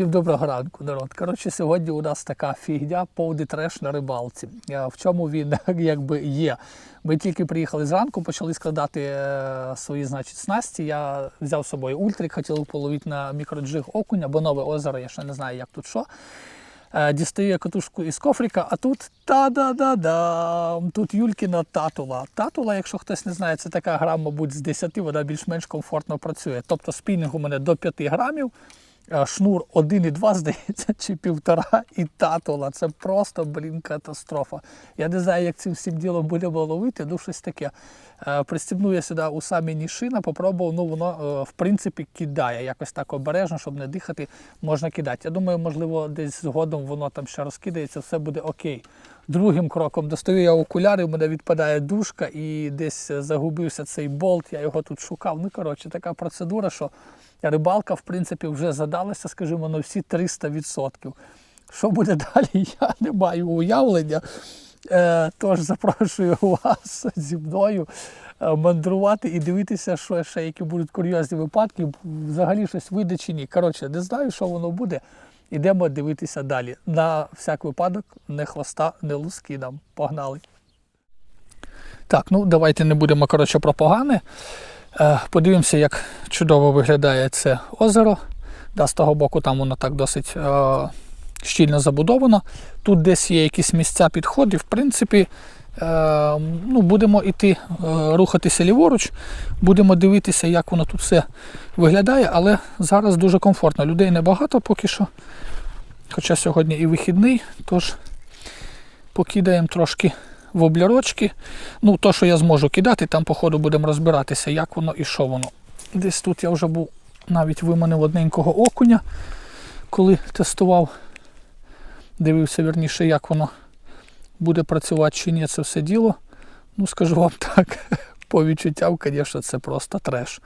Всім доброго ранку, народ. Коротше, сьогодні у нас така фігня, повний треш на рибалці. Е, В чому він якби є? Ми тільки приїхали зранку, почали складати е, свої значить, снасті. Я взяв з собою ультрик, хотів половити на мікроджиг окуня, бо нове озеро, я ще не знаю, як тут що. Е, Дістаю я катушку із кофрика, а тут та-да-да-дам! Тут Юлькіна татула. Татула, якщо хтось не знає, це така грам, мабуть, з 10, вона більш-менш комфортно працює. Тобто спінінг у мене до 5 грамів, шнур 1,2, здається, чи півтора, і татула. Це просто, блін, катастрофа. Я не знаю, як цим всім ділом будемо ловити, ну щось таке. Е, Пристібнув я сюди у самі нішина, попробував, ну воно е, в принципі кидає. Якось так обережно, щоб не дихати, можна кидати. Я думаю, можливо, десь згодом воно там ще розкидається, все буде окей. Другим кроком достаю я окуляри, у мене відпадає дужка і десь загубився цей болт, я його тут шукав. Ну, коротше, така процедура, що рибалка, в принципі, вже задалася, скажімо, на всі 300%. Що буде далі, я не маю уявлення. Е, Тож запрошую вас зі мною е, мандрувати і дивитися, що ще які будуть курйозні випадки. Взагалі щось вийде чи ні. Коротше, не знаю, що воно буде. Ідемо дивитися далі. На всяк випадок, не хвоста, не луски нам. Погнали. Так, ну давайте не будемо коротше, про погане. Е, подивимося, як чудово виглядає це озеро. Да, з того боку там воно так досить е, щільно забудовано. Тут десь є якісь місця підходів. В принципі, ну, будемо йти, е, рухатися ліворуч, будемо дивитися, як воно тут все виглядає, але зараз дуже комфортно. Людей небагато поки що. Хоча сьогодні і вихідний, тож покидаємо трошки в облярочки. Ну, то, що я зможу кидати, там, по ходу будемо розбиратися, як воно і що воно. Десь тут я вже був навіть виманив одненького окуня, коли тестував, дивився вірніше, як воно буде працювати чи ні, це все діло. Ну, скажу вам так, по відчуттям, звісно, це просто треш.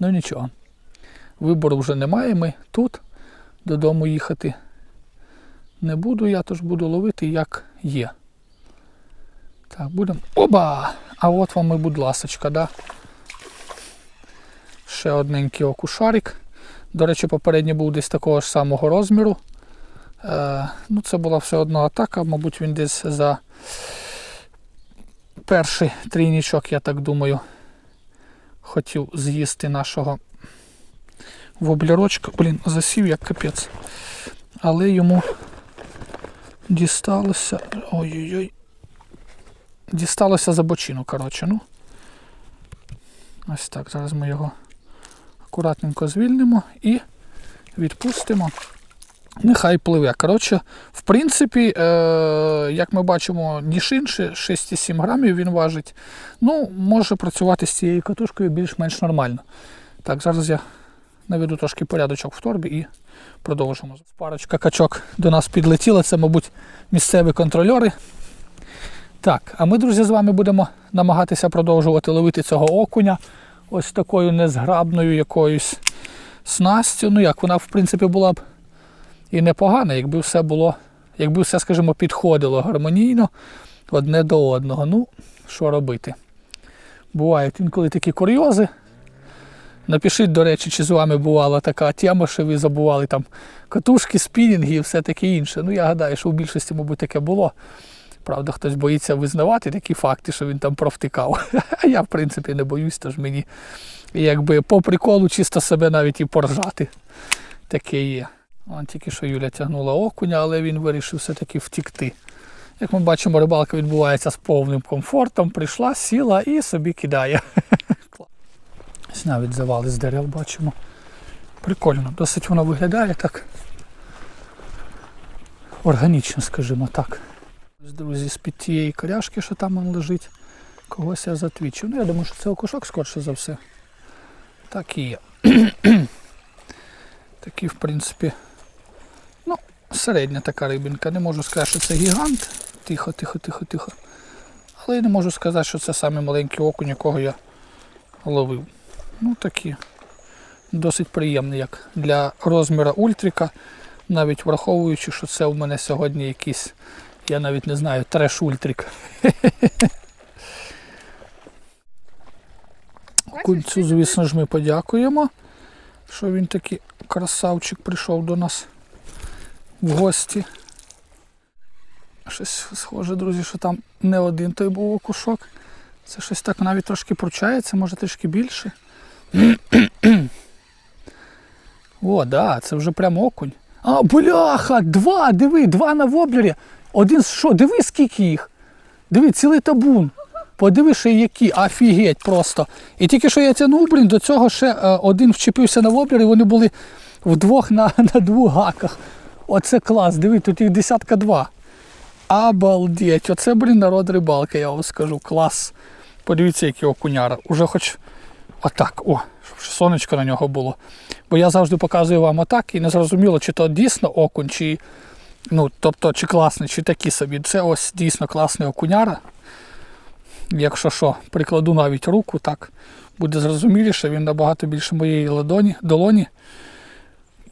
Ну нічого. Вибору вже немає. Ми тут додому їхати не буду, я тож буду ловити як є. Так, будемо. Оба! А от вам і будь ласочка, да? Ще одненький окушарик. До речі, попередній був десь такого ж самого розміру. Е, ну, це була все одно атака, мабуть, він десь за перший трійничок, я так думаю, хотів з'їсти нашого воблярочка. Блін, засів як капець. Але йому дісталося. Ой-ой-ой. Дісталося за бочину, коротше, ну. Ось так. Зараз ми його акуратненько звільнимо і відпустимо. Нехай пливе. Коротше, в принципі, е, як ми бачимо, ніж інше, 6,7 грамів він важить. Ну, може працювати з цією катушкою більш-менш нормально. Так, зараз я наведу трошки порядочок в торбі і продовжимо. Парочка качок до нас підлетіла, це, мабуть, місцеві контрольори. Так, а ми, друзі, з вами будемо намагатися продовжувати ловити цього окуня ось такою незграбною якоюсь снастю. Ну як, вона, в принципі, була б і непогана, якби все було, якби все, скажімо, підходило гармонійно одне до одного. Ну, що робити? Бувають інколи такі курйози. Напишіть, до речі, чи з вами бувала така тема, що ви забували там катушки, спінінги і все таке інше. Ну, я гадаю, що у більшості, мабуть, таке було. Правда, хтось боїться визнавати такі факти, що він там провтикав. А я, в принципі, не боюсь, тож мені якби по приколу чисто себе навіть і поржати. Таке є. Вон тільки що Юля тягнула окуня, але він вирішив все-таки втікти. Як ми бачимо, рибалка відбувається з повним комфортом. Прийшла, сіла і собі кидає. Ось навіть завали з дерев бачимо. Прикольно, досить воно виглядає так органічно, скажімо так. Друзі, з-під тієї коряшки, що там он лежить, когось я затвічив. Ну, я думаю, що це окушок скорше за все. Так і є. Такі, в принципі, середня така рибинка. Не можу сказати, що це гігант. Тихо, тихо, тихо, тихо. Але я не можу сказати, що це саме маленький окунь, якого я ловив. Ну такі. Досить приємний, як для розміра ультрика, навіть враховуючи, що це у мене сьогодні якийсь, я навіть не знаю, треш ультрик. Кунцю, звісно ж, ми подякуємо, що він такий красавчик прийшов до нас. В гості. Щось схоже, друзі, що там не один той був окушок. Це щось так навіть трошки пручається, може трішки більше. О, да, це вже прям окунь. А, бляха, два, диви, два на воблері. Один що, диви, скільки їх. Диви, цілий табун. Подиви, ще які, офігеть просто. І тільки що я тягнув, блін, до цього ще е, один вчепився на воблер, і вони були вдвох на, на двох гаках. Оце клас, диви, тут їх десятка два. Обалдеть, оце, блін, народ рибалки, я вам скажу, клас. Подивіться, який окуняра. Уже хоч отак, о, щоб сонечко на нього було. Бо я завжди показую вам отак і не зрозуміло, чи то дійсно окунь, чи, ну, тобто, чи класний, чи такі собі. Це ось дійсно класний окуняра. Якщо що, прикладу навіть руку, так буде зрозуміліше, він набагато більше моєї ладоні, долоні.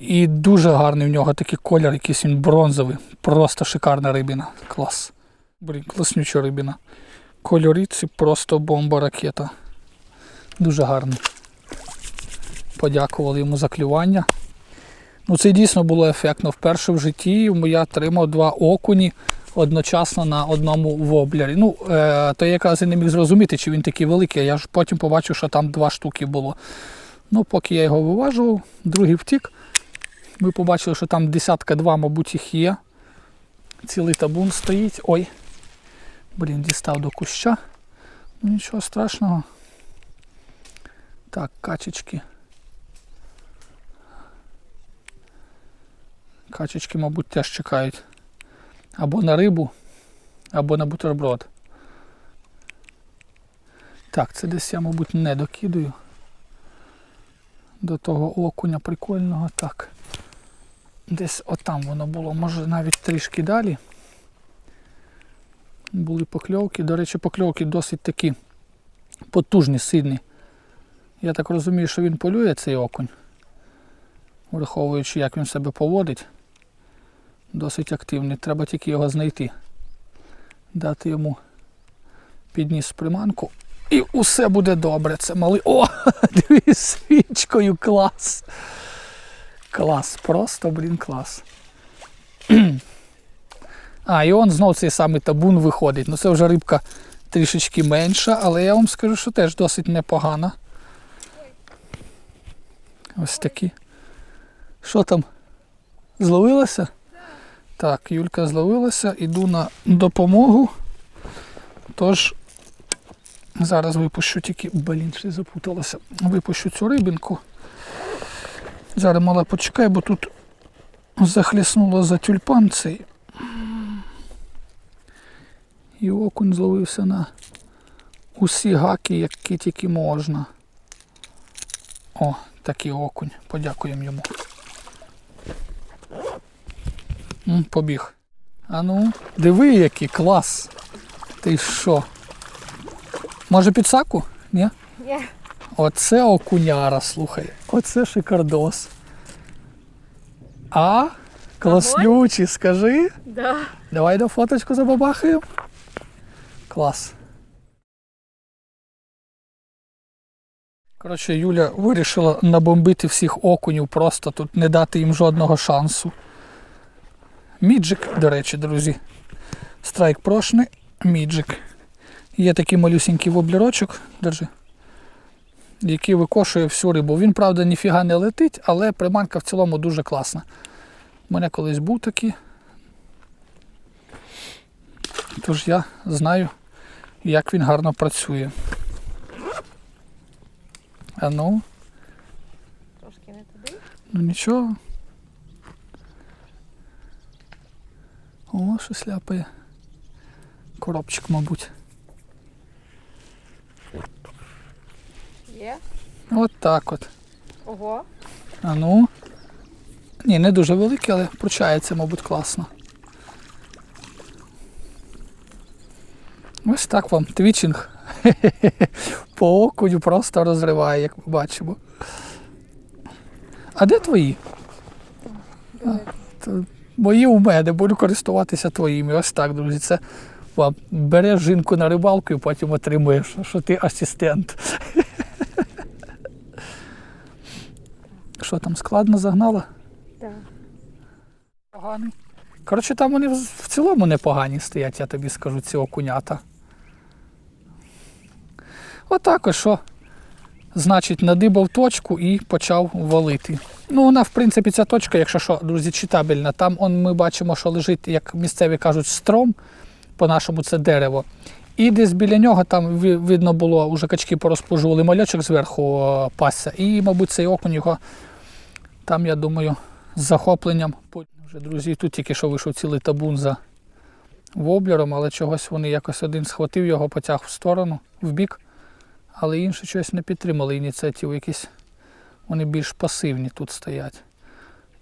І дуже гарний в нього такий колір, якийсь він бронзовий. Просто шикарна рибина. Клас. Блін, класнюча рибина. Кольоріці просто бомба ракета. Дуже гарний. Подякували йому за клювання. Ну, це дійсно було ефектно. Вперше в житті я отримав два окуні одночасно на одному воблері. Ну, е, то я якраз і не міг зрозуміти, чи він такий великий. Я ж потім побачив, що там два штуки було. Ну, поки я його виважував, другий втік. Ми побачили, що там десятка два, мабуть, їх є. Цілий табун стоїть. Ой. Блін, дістав до куща. Ну, нічого страшного. Так, качечки. Качечки, мабуть, теж чекають. Або на рибу, або на бутерброд. Так, це десь я, мабуть, не докидаю. До того окуня прикольного. Так. Десь отам воно було, може навіть трішки далі. Були покльовки. До речі, покльовки досить такі потужні, сильні. Я так розумію, що він полює цей окунь, враховуючи, як він себе поводить. Досить активний. Треба тільки його знайти. Дати йому підніс приманку. І усе буде добре. Це малий. О! Дивись, свічкою клас. Клас, просто, блін, клас. А, і он знов цей самий табун виходить. Ну це вже рибка трішечки менша, але я вам скажу, що теж досить непогана. Ось такі. Що там? Зловилася? Так, Юлька зловилася, іду на допомогу. Тож, зараз випущу тільки, блін, ще запуталася. Випущу цю рибинку. Зараз мала почекай, бо тут захліснуло за тюльпан цей. І окунь зловився на усі гаки, які тільки можна. О, такий окунь. Подякуємо йому. М, Побіг. А ну, диви, який клас. Ти що? Може підсаку? Ні? Ні. Оце окуняра, слухай. Оце шикардос. А? Класнючий, скажи. Да. Давай до фоточку забабахаємо. Клас. Коротше, Юля вирішила набомбити всіх окунів, просто тут не дати їм жодного шансу. Міджик, до речі, друзі. Страйк прошний, міджик. Є такий малюсінький воблерочок, держи, який викошує всю рибу. Він, правда, ніфіга не летить, але приманка в цілому дуже класна. У мене колись був такий. Тож я знаю, як він гарно працює. А ну, Трошки не туди. ну нічого. О, щось ляпає. Коробчик, мабуть. Є. От так от. Ого. А ну. Ні, не дуже великий, але пручається, мабуть, класно. Ось так вам твічинг. По окуню просто розриває, як ми бачимо. А де твої? А, то мої у мене, буду користуватися твоїми. Ось так, друзі. Це вам береш жінку на рибалку і потім отримуєш, що ти асистент. Що там складно загнала? Так. Поганий. Коротше, там вони в в цілому непогані стоять, я тобі скажу, ці окунята. Отак ось що. Значить, надибав точку і почав валити. Ну, вона, в принципі, ця точка, якщо що, друзі, читабельна. Там он, ми бачимо, що лежить, як місцеві кажуть, стром, по-нашому це дерево. І десь біля нього там видно було, уже качки порозпужували мальочок зверху пасся. І, мабуть, цей окунь його там, я думаю, з захопленням. Вже, друзі, тут тільки що вийшов цілий табун за воблером, але чогось вони якось один схватив його, потяг в сторону, в бік, але інші щось не підтримали ініціативу. Якісь вони більш пасивні тут стоять.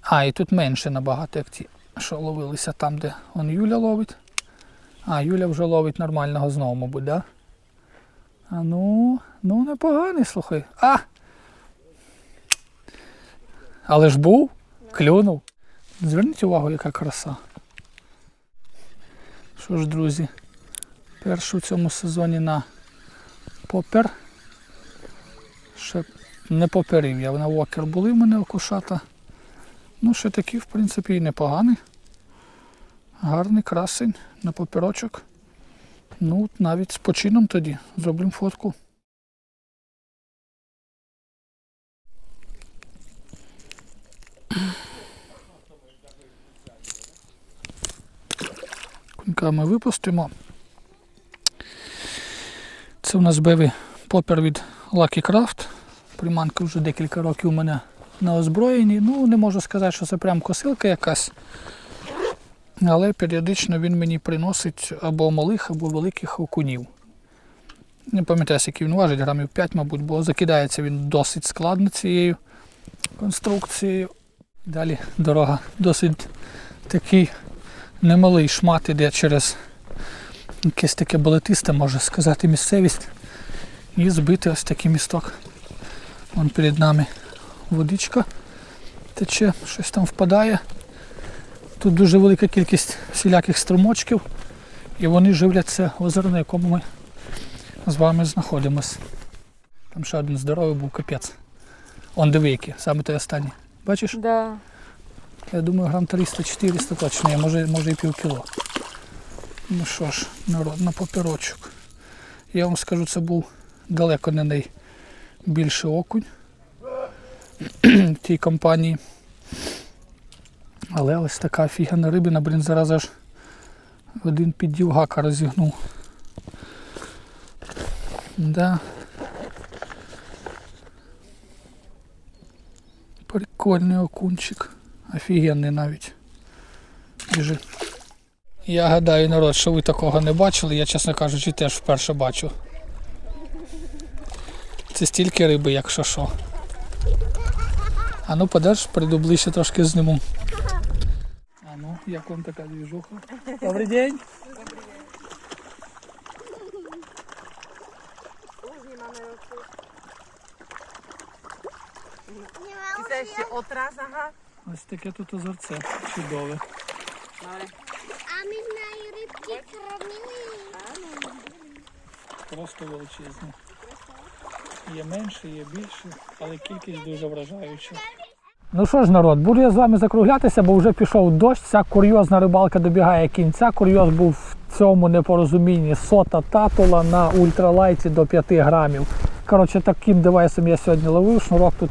А, і тут менше набагато, як ті, що ловилися там, де он Юля ловить. А, Юля вже ловить нормального знову, мабуть, да? А ну, ну непоганий, слухай. А! Але ж був, клюнув. Зверніть увагу, яка краса. Що ж, друзі, першу в цьому сезоні на попер. Ще не поперів я. На вокер були в мене окушата. Ну, ще такі, в принципі, і непоганий. Гарний красень на папірочок. Ну, навіть з почином тоді. Зробимо фотку. Кунька ми випустимо. Це у нас бевий попер від Lucky Craft. Приманка вже декілька років у мене на озброєнні. Ну, не можу сказати, що це прям косилка якась. Але періодично він мені приносить або малих, або великих окунів. Не пам'ятаю, скільки він важить, грамів 5, мабуть, бо закидається він досить складно цією конструкцією. Далі дорога досить такий немалий шмат іде через якесь таке болотисте, можна сказати, місцевість. І збити ось такий місток. Вон перед нами водичка тече, щось там впадає. Тут дуже велика кількість всіляких струмочків, і вони живляться озеро, на якому ми з вами знаходимось. Там ще один здоровий був капець. Он диви який, саме той останній. Бачиш? Да. Я думаю, грам 300-400 точно є, може, може і пів кіло. Ну що ж, народ, на папірочок. Я вам скажу, це був далеко не найбільший окунь в тій компанії. Але ось така офігенна рибина, блін, зараз аж один підділ гака розігнув. Да. Прикольний окунчик. Офігенний навіть. Біжи. Я гадаю, народ, що ви такого не бачили, я, чесно кажучи, теж вперше бачу. Це стільки риби, якщо що. А ну подаш, прийду ближче трошки зніму. А ну, як вам така двіжуха? Добрий день. Чи це ще отраз, ага. Ось таке тут озерце чудове. А ми в неї рибки кормили. Просто величезне. Є менше, є більше, але кількість дуже вражаюча. Ну що ж, народ, буду я з вами закруглятися, бо вже пішов дощ. Ця курйозна рибалка добігає кінця. Курйоз був в цьому непорозумінні сота татула на ультралайті до 5 грамів. Коротше, таким девайсом я сьогодні ловив. Шнурок тут,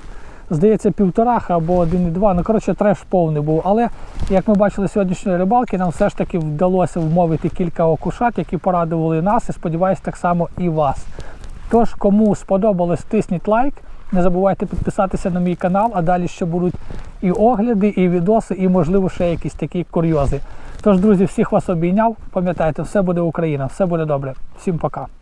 здається, півтораха або 1,2. Ну, коротше, треш повний був. Але як ми бачили сьогоднішньої рибалки, нам все ж таки вдалося вмовити кілька окушат, які порадували нас, і сподіваюся, так само і вас. Тож, кому сподобалось, тисніть лайк. Не забувайте підписатися на мій канал, а далі ще будуть і огляди, і відоси, і, можливо, ще якісь такі курйози. Тож, друзі, всіх вас обійняв. Пам'ятайте, все буде Україна, все буде добре. Всім пока.